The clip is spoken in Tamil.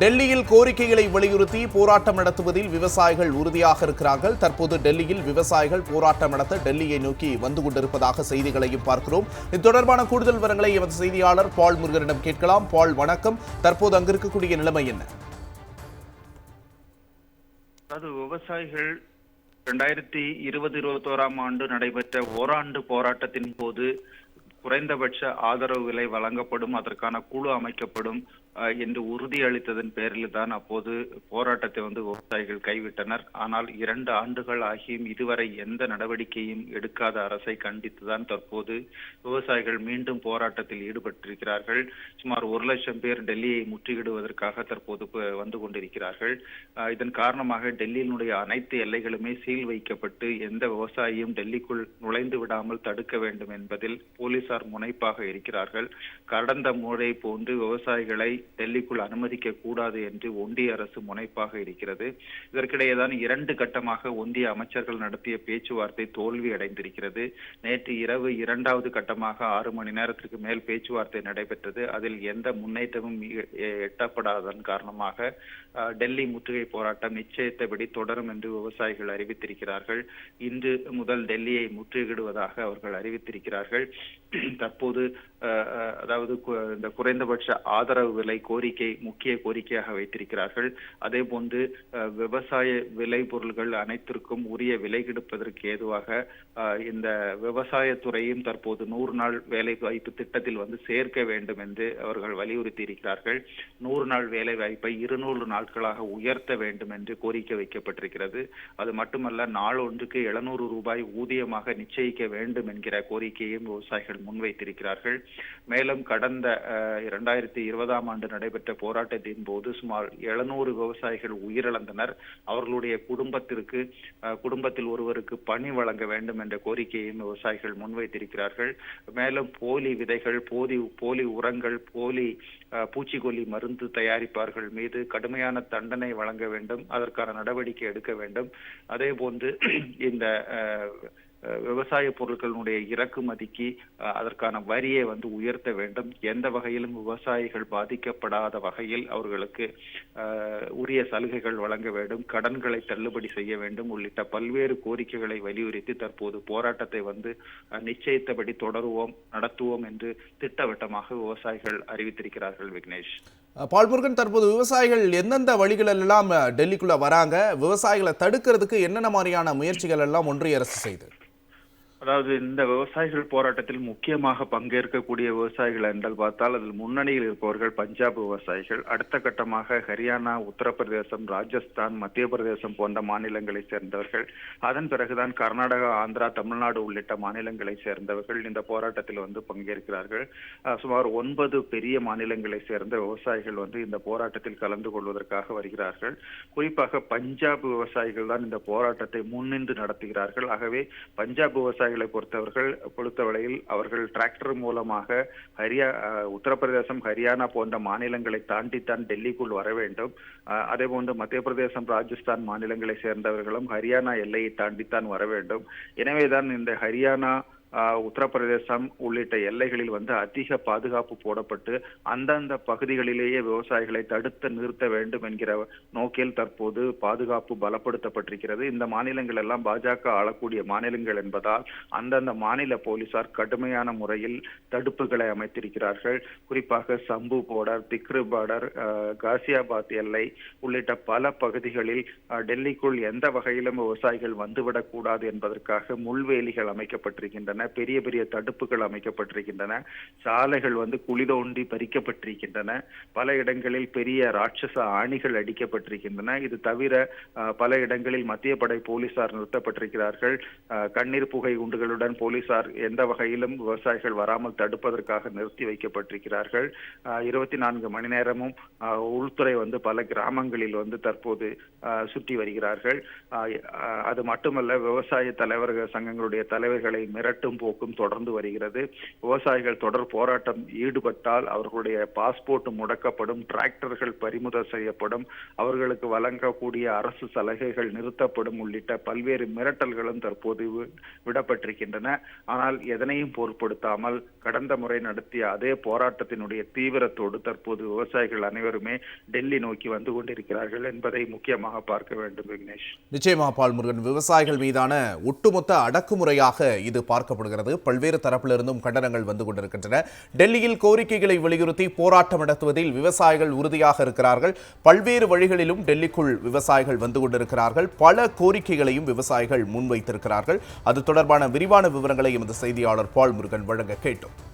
டெல்லியில் கோரிக்கைகளை வலியுறுத்தி போராட்டம் நடத்துவதில் விவசாயிகள் உறுதியாக இருக்கிறார்கள். தற்போது டெல்லியில் விவசாயிகள் போராட்டம் நடத்த டெல்லியை நோக்கி வந்து கொண்டிருப்பதாக செய்திகளையும் பார்க்கிறோம். இது தொடர்பான கூடுதல் விவரங்களை எமது செய்தியாளர் பால் முருகனிடம் கேட்கலாம். பால் வணக்கம். தற்போது அங்கு இருக்கக்கூடிய நிலைமை என்ன? அதாவது விவசாயிகள் ரெண்டாயிரத்தி இருபது இருபத்தோராம் ஆண்டு நடைபெற்ற ஓராண்டு போராட்டத்தின் போது குறைந்தபட்ச ஆதரவு விலை வழங்கப்படும் அதற்கான குழு அமைக்கப்படும் என்று உறுதியளித்ததன் பேரில் தான் அப்போது போராட்டத்தை வந்து விவசாயிகள் கைவிட்டனர். ஆனால் இரண்டு ஆண்டுகள் ஆகியும் இதுவரை எந்த நடவடிக்கையும் எடுக்காத அரசை கண்டித்துதான் தற்போது விவசாயிகள் மீண்டும் போராட்டத்தில் ஈடுபட்டிருக்கிறார்கள். சுமார் ஒரு லட்சம் பேர் டெல்லியை முற்றுகிடுவதற்காக தற்போது வந்து கொண்டிருக்கிறார்கள். இதன் காரணமாக டெல்லியினுடைய அனைத்து எல்லைகளுமே சீல் வைக்கப்பட்டு எந்த விவசாயியும் டெல்லிக்குள் நுழைந்து விடாமல் தடுக்க வேண்டும் என்பதில் போலீசார் முனைப்பாக இருக்கிறார்கள். கடந்த முறை போன்று விவசாயிகளை டெல்லிக்குள் அனுமதிக்க கூடாது என்று ஒன்றிய அரசு முனைப்பாக இருக்கிறது. இதற்கிடையேதான் இரண்டு கட்டமாக ஒன்றிய அமைச்சர்கள் நடத்திய பேச்சுவார்த்தை தோல்வி அடைந்திருக்கிறது. நேற்று இரவு இரண்டாவது கட்டமாக ஆறு மணி நேரத்திற்கு மேல் பேச்சுவார்த்தை நடைபெற்றது. அதில் எந்த முன்னேற்றமும் எட்டப்படாததன் காரணமாக அஹ், டெல்லி முற்றுகை போராட்டம் நிச்சயத்தபடி தொடரும் என்று விவசாயிகள் அறிவித்திருக்கிறார்கள். இன்று முதல் டெல்லியை முற்றுகையிடுவதாக அவர்கள் அறிவித்திருக்கிறார்கள். தற்போது அதாவது இந்த குறைந்தபட்ச ஆதரவு விலை கோரிக்கை முக்கிய கோரிக்கையாக வைத்திருக்கிறார்கள். அதே போன்று விவசாய விளை பொருள்கள் அனைத்திற்கும் உரிய விலை கிடைப்பதற்கு ஏதுவாக அஹ், இந்த விவசாயத்துறையும் தற்போது நூறு நாள் வேலை வாய்ப்பு திட்டத்தில் வந்து சேர்க்க வேண்டும் என்று அவர்கள் வலியுறுத்தி இருக்கிறார்கள் நூறு நாள் வேலை வாய்ப்பை இருநூறு நாட்களாக உயர்த்த வேண்டும் என்று கோரிக்கை வைக்கப்பட்டிருக்கிறது. அது மட்டுமல்ல நாள் ஒன்றுக்கு எழுநூறு ரூபாய் ஊதியமாக நிச்சயிக்க வேண்டும் என்கிற கோரிக்கையும் விவசாயிகள் முன்வைத்திருக்கிறார்கள். மேலும் கடந்த இரண்டாயிரத்தி இருபதாம் ஆண்டு நடைபெற்ற போராட்டத்தின் போது சுமார் எழுநூறு விவசாயிகள் உயிரிழந்தனர். அவர்களுடைய குடும்பத்திற்கு குடும்பத்தில் ஒருவருக்கு பணி வழங்க வேண்டும் என்ற கோரிக்கையையும் விவசாயிகள் முன்வைத்திருக்கிறார்கள். மேலும் போலி விதைகள் போலி போலி உரங்கள் போலி பூச்சிக்கொல்லி மருந்து தயாரிப்பார்கள் மீது கடுமையான தண்டனை வழங்க வேண்டும். அதற்கான நடவடிக்கை எடுக்க வேண்டும். அதே போன்று இந்த விவசாய பொருட்களினுடைய இறக்குமதிக்கு அதற்கான வரியை வந்து உயர்த்த வேண்டும். எந்த வகையிலும் விவசாயிகள் பாதிக்கப்படாத வகையில் அவர்களுக்கு உரிய சலுகைகள் வழங்க வேண்டும். கடன்களை தள்ளுபடி செய்ய வேண்டும். உள்ளிட்ட பல்வேறு கோரிக்கைகளை வலியுறுத்தி தற்போது போராட்டத்தை வந்து நிச்சயித்தபடி தொடருவோம் நடத்துவோம் என்று திட்டவட்டமாக விவசாயிகள் அறிவித்திருக்கிறார்கள் விக்னேஷ். அஹ், பால் முருகன் தற்போது விவசாயிகள் எந்தெந்த வழிகள் எல்லாம் டெல்லிக்குள்ள வராங்க? விவசாயிகளை தடுக்கிறதுக்கு என்னென்ன மாதிரியான முயற்சிகள் எல்லாம் ஒன்றிய அரசு செய்து? அதாவது இந்த விவசாயிகள் போராட்டத்தில் முக்கியமாக பங்கேற்கக்கூடிய விவசாயிகள் என்றால் பார்த்தால் அதில் முன்னணியில் இருப்பவர்கள் பஞ்சாப் விவசாயிகள். அடுத்த கட்டமாக ஹரியானா உத்தரப்பிரதேசம் ராஜஸ்தான் மத்திய பிரதேசம் போன்ற மாநிலங்களை சேர்ந்தவர்கள். அதன் பிறகுதான் கர்நாடகா ஆந்திரா தமிழ்நாடு உள்ளிட்ட மாநிலங்களை சேர்ந்தவர்கள் இந்த போராட்டத்தில் வந்து பங்கேற்கிறார்கள். சுமார் ஒன்பது பெரிய மாநிலங்களை சேர்ந்த விவசாயிகள் வந்து இந்த போராட்டத்தில் கலந்து கொள்வதற்காக வருகிறார்கள். குறிப்பாக பஞ்சாப் விவசாயிகள் தான் இந்த போராட்டத்தை முன்னின்று நடத்துகிறார்கள். ஆகவே பஞ்சாப் விவசாயிகள் பொறுத்தவர்கள் பொறுத்தவரையில் அவர்கள் டிராக்டர் மூலமாக ஹரியா உத்தரப்பிரதேசம் ஹரியானா போன்ற மாநிலங்களை தாண்டித்தான் டெல்லிக்குள் வர வேண்டும். அதே போன்று மத்திய பிரதேசம் ராஜஸ்தான் மாநிலங்களை சேர்ந்தவர்களும் ஹரியானா எல்லையை தாண்டித்தான் வர வேண்டும். எனவேதான் இந்த ஹரியானா உத்தரப்பிரதேசம் உள்ளிட்ட எல்லைகளில் வந்து அதிக பாதுகாப்பு போடப்பட்டு அந்தந்த பகுதிகளிலேயே விவசாயிகளை தடுத்து நிறுத்த வேண்டும் என்கிற நோக்கில் தற்போது பாதுகாப்பு பலப்படுத்தப்பட்டிருக்கிறது. இந்த மாநிலங்கள் எல்லாம் பாஜக ஆளக்கூடிய மாநிலங்கள் என்பதால் அந்தந்த மாநில போலீசார் கடுமையான முறையில் தடுப்புகளை அமைத்திருக்கிறார்கள். குறிப்பாக சம்பு போர்டர் திக்ரு பார்டர் காசியாபாத் எல்லை உள்ளிட்ட பல பகுதிகளில் டெல்லிக்குள் எந்த வகையிலும் விவசாயிகள் வந்துவிடக்கூடாது என்பதற்காக முள்வேலிகள் அமைக்கப்பட்டிருக்கின்றன. பெரிய பெரிய தடுப்புகள் அமைக்கப்பட்டிருக்கின்றன. சாலைகள் வந்து குழி தோண்டி பறிக்கப்பட்டிருக்கின்றன. பல இடங்களில் பெரிய ராட்சச ஆணிகள் அடிக்கப்பட்டிருக்கின்றன. இது தவிர பல இடங்களில் மத்திய படை போலீசார் நிறுத்தப்பட்டிருக்கிறார்கள். கண்ணீர் புகை குண்டுகளுடன் போலீசார் எந்த வகையிலும் விவசாயிகள் வராமல் தடுப்பதற்காக நிறுத்தி வைக்கப்பட்டிருக்கிறார்கள். இருபத்தி நான்கு மணி நேரமும் உள்துறை வந்து பல கிராமங்களில் வந்து தற்போது சுற்றி வருகிறார்கள். அது மட்டுமல்ல விவசாய தலைவர்கள் சங்கங்களுடைய தலைவர்களை மிரட்டும் செல்லும் போக்கும் தொடர்ந்து வருகிறது. விவசாயிகள் தொடர் போராட்டம் ஈடுபட்டால் அவர்களுடைய பாஸ்போர்ட் முடக்கப்படும் டிராக்டர்கள் பறிமுதல் செய்யப்படும் அவர்களுக்கு வழங்கக்கூடிய அரசு சலுகைகள் நிறுத்தப்படும் உள்ளிட்ட பல்வேறு மிரட்டல்களும் தற்போது விடப்பட்டிருக்கின்றன. ஆனால் எதனையும் பொருட்படுத்தாமல் கடந்த முறை நடத்திய அதே போராட்டத்தினுடைய தீவிரத்தோடு தற்போது விவசாயிகள் அனைவருமே டெல்லி நோக்கி வந்து கொண்டிருக்கிறார்கள் என்பதை முக்கியமாக பார்க்க வேண்டும் விக்னேஷ். நிச்சயமா பால் முருகன் விவசாயிகள் மீதான ஒட்டுமொத்த அடக்குமுறையாக இது பார்க்கப்படுகிறது பல்வேறு தரப்பிலிருந்தும் கண்டனங்கள் வந்து கொண்டிருக்கின்றன. டெல்லியில் கோரிக்கைகளை வலியுறுத்தி போராட்டம் நடத்துவதில் விவசாயிகள் உறுதியாக இருக்கிறார்கள். பல்வேறு வழிகளிலும் டெல்லிக்குள் விவசாயிகள் வந்து கொண்டிருக்கிறார்கள். பல கோரிக்கைகளையும் விவசாயிகள் முன்வைத்திருக்கிறார்கள். அது தொடர்பான விரிவான விவரங்களை எமது செய்தியாளர் பால் முருகன் வழங்க கேட்டோம்.